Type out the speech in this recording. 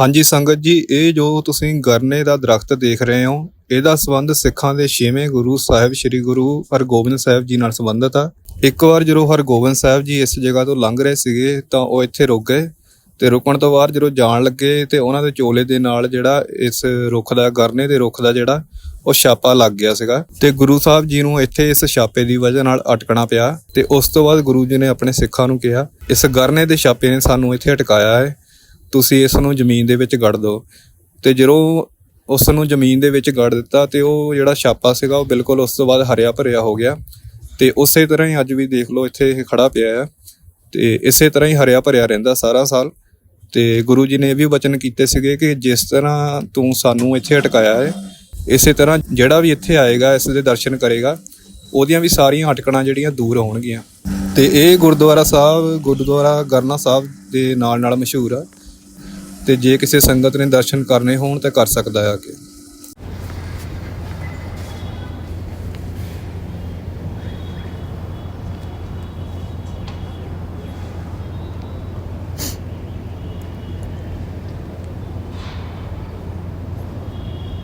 ਹਾਂਜੀ ਸੰਗਤ ਜੀ, ਇਹ ਜੋ ਤੁਸੀਂ ਗਰਨੇ ਦਾ ਦਰਖਤ ਦੇਖ ਰਹੇ ਹੋ, ਇਹਦਾ ਸੰਬੰਧ ਸਿੱਖਾਂ ਦੇ ਛੇਵੇਂ ਗੁਰੂ ਸਾਹਿਬ ਸ੍ਰੀ ਗੁਰੂ ਹਰਗੋਬਿੰਦ ਸਾਹਿਬ ਜੀ ਨਾਲ ਸੰਬੰਧਿਤ ਆ। ਇੱਕ ਵਾਰ ਜਦੋਂ ਹਰਗੋਬਿੰਦ ਸਾਹਿਬ ਜੀ ਇਸ ਜਗ੍ਹਾ ਤੋਂ ਲੰਘ ਰਹੇ ਸੀਗੇ, ਤਾਂ ਉਹ ਇੱਥੇ ਰੁਕ ਗਏ ਤੇ ਰੁਕਣ ਤੋਂ ਬਾਅਦ ਜਦੋਂ ਜਾਣ ਲੱਗੇ ਤੇ ਉਹਨਾਂ ਦੇ ਚੋਲੇ ਦੇ ਨਾਲ ਜਿਹੜਾ ਇਸ ਰੁੱਖ ਦਾ, ਗਰਨੇ ਦੇ ਰੁੱਖ ਦਾ ਜਿਹੜਾ, ਉਹ ਛਾਪਾ ਲੱਗ ਗਿਆ ਸੀਗਾ ਤੇ ਗੁਰੂ ਸਾਹਿਬ ਜੀ ਨੂੰ ਇੱਥੇ ਇਸ ਛਾਪੇ ਦੀ ਵਜ੍ਹਾ ਨਾਲ ਅਟਕਣਾ ਪਿਆ ਤੇ ਉਸ ਤੋਂ ਬਾਅਦ ਗੁਰੂ ਜੀ ਨੇ ਆਪਣੇ ਸਿੱਖਾਂ ਨੂੰ ਕਿਹਾ, ਇਸ ਗਰਨੇ ਦੇ ਛਾਪੇ ਨੇ ਸਾਨੂੰ ਇੱਥੇ ਅਟਕਾਇਆ ਹੈ। ਤੁਸੀਂ ਇਸ ਨੂੰ ਜ਼ਮੀਨ ਦੇ ਵਿੱਚ ਗੜ ਦਿਓ। ਤੇ ਜਦੋਂ ਉਸ ਨੂੰ ਜ਼ਮੀਨ ਦੇ ਵਿੱਚ ਗੜ ਦਿੱਤਾ ਤੇ ਉਹ ਜਿਹੜਾ ਛਾਪਾ ਸੀਗਾ ਉਹ ਬਿਲਕੁਲ ਉਸ ਤੋਂ ਬਾਅਦ ਹਰਿਆ ਭਰਿਆ ਹੋ ਗਿਆ। ਤੇ ਉਸੇ ਤਰ੍ਹਾਂ ਹੀ ਅੱਜ ਵੀ ਦੇਖ ਲਓ ਇੱਥੇ ਇਹ ਖੜਾ ਪਿਆ ਆ। ਤੇ ਇਸੇ ਤਰ੍ਹਾਂ ਹੀ ਹਰਿਆ ਭਰਿਆ ਰਹਿੰਦਾ ਸਾਰਾ ਸਾਲ। ਤੇ ਗੁਰੂ ਜੀ ਨੇ ਇਹ ਵੀ ਵਚਨ ਕੀਤੇ ਸੀਗੇ ਕਿ ਜਿਸ ਤਰ੍ਹਾਂ ਤੂੰ ਸਾਨੂੰ ਇੱਥੇ ਅਟਕਾਇਆ ਹੈ ਇਸੇ ਤਰ੍ਹਾਂ ਜਿਹੜਾ ਵੀ ਇੱਥੇ ਆਏਗਾ, ਇਸ ਦੇ ਦਰਸ਼ਨ ਕਰੇਗਾ, ਉਹਦੀਆਂ ਵੀ ਸਾਰੀਆਂ ਅਟਕਣਾਂ ਜਿਹੜੀਆਂ ਦੂਰ ਹੋਣਗੀਆਂ। ਤੇ ਇਹ ਗੁਰਦੁਆਰਾ ਸਾਹਿਬ, ਗੁਰਦੁਆਰਾ ਗਰਨਾ ਸਾਹਿਬ ਦੇ ਨਾਲ ਨਾਲ ਮਸ਼ਹੂਰ ਆ। ਤੇ ਜੇ ਕਿਸੇ ਸੰਗਤ ਨੇ ਦਰਸ਼ਨ ਕਰਨੇ ਹੋਣ ਤਾਂ ਕਰ ਸਕਦਾ ਹੈ ਆ ਕੇ।